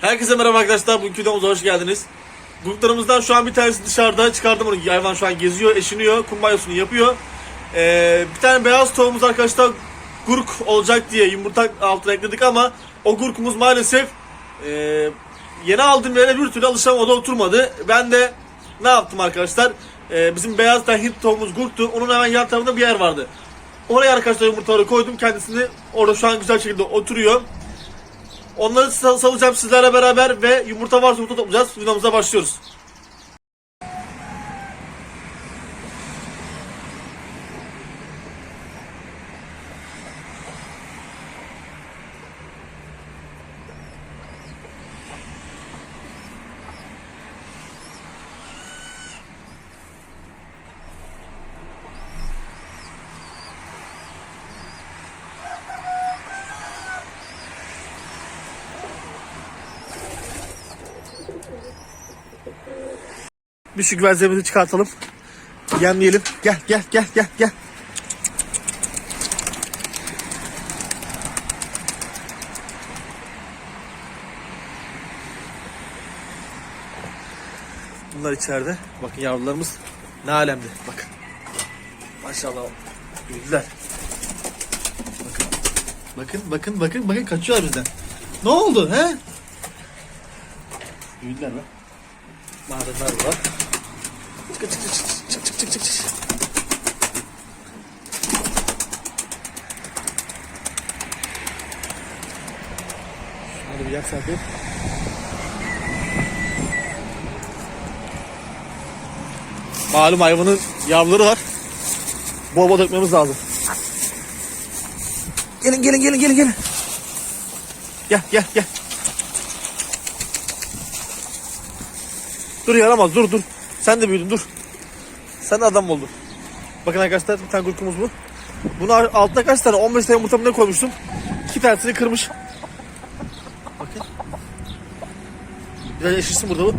Herkese merhaba arkadaşlar. Bugünkü videomuza hoş geldiniz. Gruplarımızdan şu an bir tanesi dışarıda. Çıkardım onu. Hayvan şu an geziyor, eşiniyor. Kum banyosunu yapıyor. Ee, bir tane beyaz tavuğumuz arkadaşlar gurk olacak diye yumurta altına ekledik ama o gurkumuz maalesef e, yeni aldığım yere bir türlü alışamadı, oturmadı. Ben de ne yaptım arkadaşlar? Ee, bizim beyaz da Hint tavuğumuz gurktu. Onun hemen yan tarafında bir yer vardı. Oraya arkadaşlar yumurtaları koydum. Kendisini orada şu an güzel şekilde oturuyor. Onları sal- salacağım sizlerle beraber ve yumurta varsa yumurta toplayacağız. Videomuza başlıyoruz. Şu güvenliğimizi çıkartalım. Yemleyelim. Gel gel gel gel gel. Bunlar içeride. Bakın yavrularımız ne alemde. Bakın. Maşallah. Büyüdüler. Bakın. Bakın bakın bakın bakın kaçıyorlar bizden. Ne oldu he? Büyüdüler lan. Madenler var. Çık çık çık çık çık çık çık çık. Şunları bir yak sakın. Malum hayvanın yavruları var. Bol bol dökmemiz lazım. Gelin gelin gelin gelin gelin. Gel gel gel. Dur yaramaz dur dur. Sen de büyüdün dur. Sen de adam oldun. Bakın arkadaşlar bir tane kurkumuz bu. Bunu altına kaç tane? 15 tane yumurta mı ne koymuştum? İki tanesini kırmış. Bakın. Biraz yaşasın burada bu.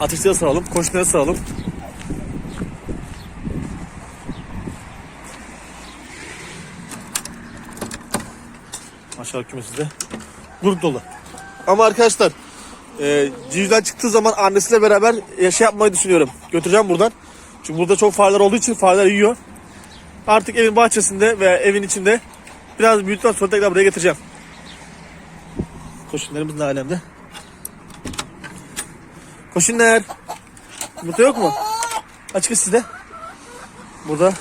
Ateşleri sağalım. Koşunları sağalım. Maşallah kümesi de. Grup dolu. Ama arkadaşlar e, civcivden çıktığı zaman annesiyle beraber yaşa yapmayı düşünüyorum. Götüreceğim buradan. Çünkü burada çok fareler olduğu için fareler yiyor. Artık evin bahçesinde veya evin içinde biraz büyüdükten sonra tekrar buraya getireceğim. Koşunlarımız ne alemde? Koşunlar. Yumurta yok mu? Açık sizde. Burada.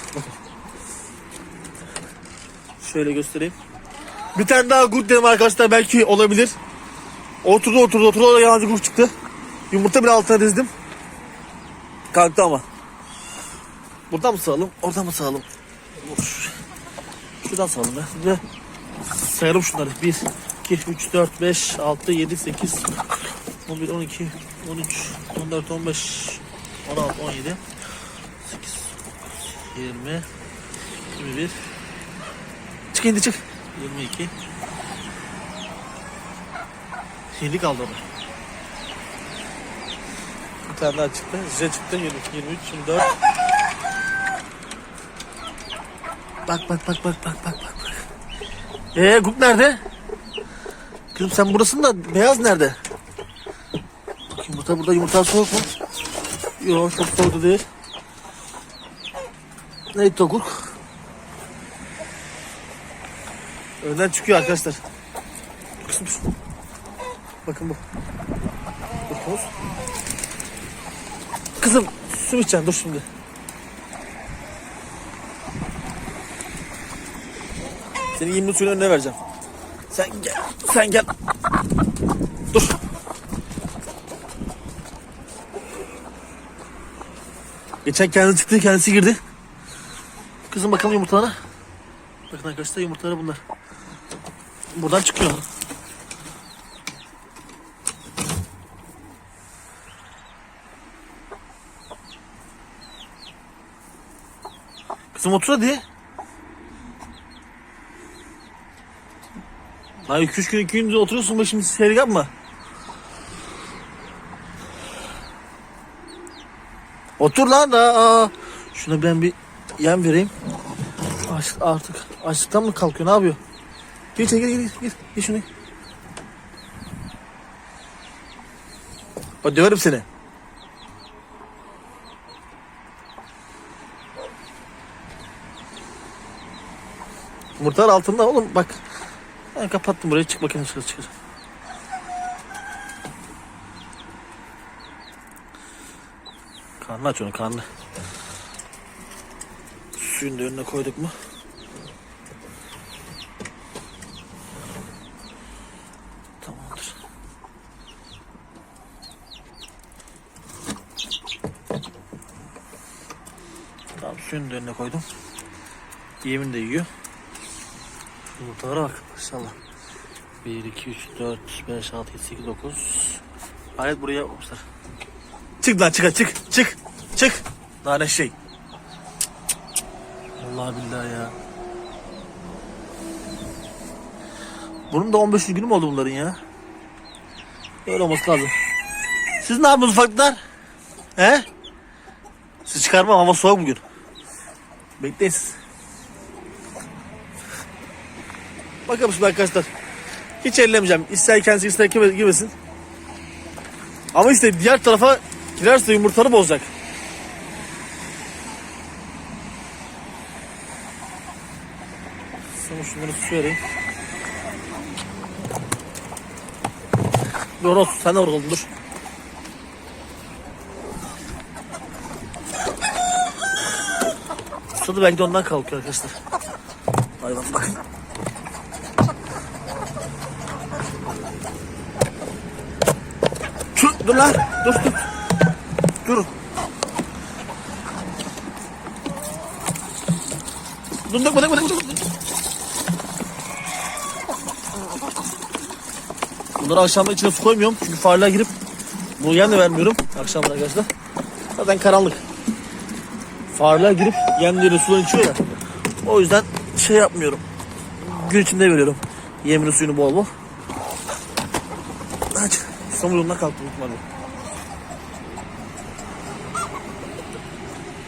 Şöyle göstereyim. Bir tane daha gurt dedim arkadaşlar belki olabilir. Oturdu oturdu oturdu orada yalancı kuş çıktı. Yumurta bile altına dizdim. Kalktı ama. Buradan mı sağalım? Oradan mı sağalım? Of. Şuradan sağalım ya. Ve sayalım şunları. 1, 2, 3, 4, 5, 6, 7, 8, 11, 12, 13, 14, 15, 16, 17, 8, 20, 21, çık indi çık. 22, Yeni kaldı orada. Bir tane daha çıktı. Size çıktı. 22, 23, 24. Bak bak bak bak bak bak bak. Ee Gup nerede? Kızım sen burasın da beyaz nerede? Bak yumurta burada yumurta soğuk mu? Yok çok soğuk değil. Neydi o Gurk? Önden çıkıyor arkadaşlar. Dur. Bakın bu. Toz. Kızım su içeceksin dur şimdi. Seni 20 suyun önüne vereceğim. Sen gel. Sen gel. Dur. Geçen kendi çıktı kendisi girdi. Kızım bakalım yumurtalara. Bakın arkadaşlar yumurtaları bunlar. Buradan çıkıyor. Smotra'di. Lan 2-3 gün 2 gündür oturuyorsun başım seri yapma. Otur lan da. Aa. Şuna ben bir yem vereyim. Aç, artık açlıktan mı kalkıyor? Ne yapıyor? Gir içeri gir gir gir. Gir şunu. Bak seni. Yumurtalar altında oğlum bak. Ben kapattım burayı çık bakayım dışarı çıkar. Karnı aç onu karnı. Suyun da önüne koyduk mu? Tamamdır. Tamam suyun da önüne koydum. Yemin de yiyor. Yumurtalara bak maşallah. 1, 2, 3, 4, 5, 6, 7, 8, 9. Alet buraya yapmışlar. Çık lan çık çık çık çık. Ne şey. Allah billahi ya. Bunun da 15 günü mü oldu bunların ya? Öyle olması lazım. Siz ne yapıyorsunuz ufaklar? He? Siz çıkarmam hava soğuk bugün. Bekleyin siz. Bakalım şimdi arkadaşlar. Hiç ellemeyeceğim. İster kendisi ister girmesin. Ama işte diğer tarafa girerse yumurtaları bozacak. Sana şunları su vereyim. Dur olsun sen de orada dur. Susadı belki de ondan kalkıyor arkadaşlar. Hayvan bakın. Dur lan. Dur dur. Dur. Dur dur dur dur. Bunları akşamda içine su koymuyorum çünkü fareler girip bu yem de vermiyorum akşamlar arkadaşlar. Zaten karanlık. Fareler girip yemleri sudan içiyor ya. O yüzden şey yapmıyorum. Gün içinde veriyorum. Yemini suyunu bol bol. Hadi. Yoluna kalktı ihtimalle.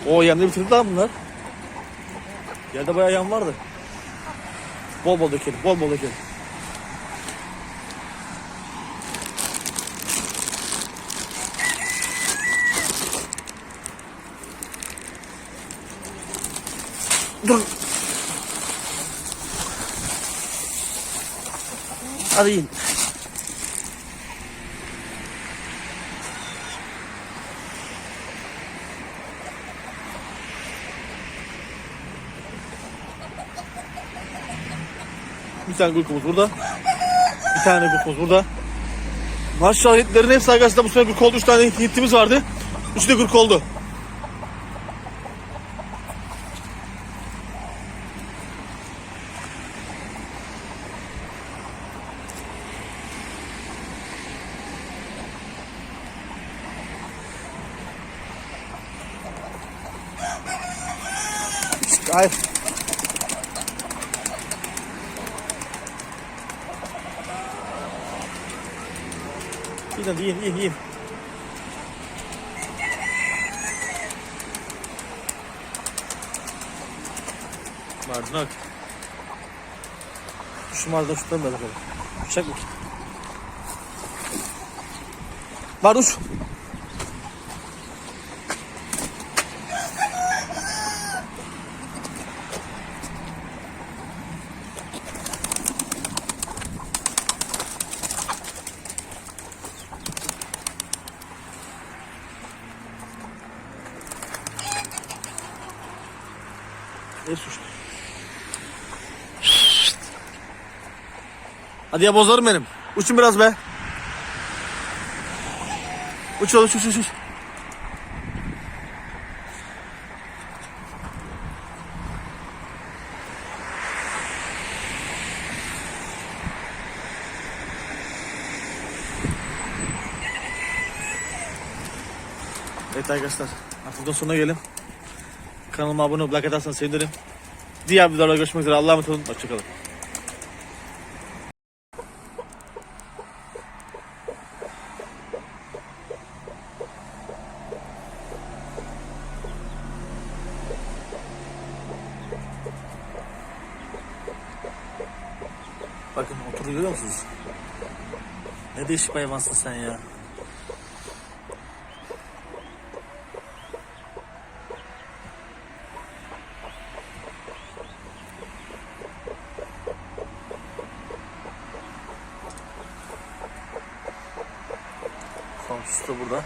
O yemleri bitirdi daha bunlar. Yerde bayağı yem vardı. Bol bol dökelim, bol bol dökelim. Dur. Hadi in. Bir tane gurkumuz burada. Bir tane gurkumuz burada. Maşallah hitlerin hepsi arkadaşlar bu sene gurk oldu. Üç tane hitimiz vardı. Üçü de gurk oldu. Hayır. Hadi yiyin yiyin yiyin. Bardak. Şu şutlarım da bakalım. Çek bakayım. Barduş. Ne suçlu? Hadi ya bozarım benim. Uçun biraz be. Uç uç uç uç. uç. Evet arkadaşlar. Artık da sonuna gelin. Kanalıma abone olup like atarsanız sevinirim. Diğer videolarda görüşmek üzere. Allah'a emanet olun. Hoşçakalın. Bakın oturuyor musunuz? Ne değişik hayvansın sen ya. Tamam süs de burada.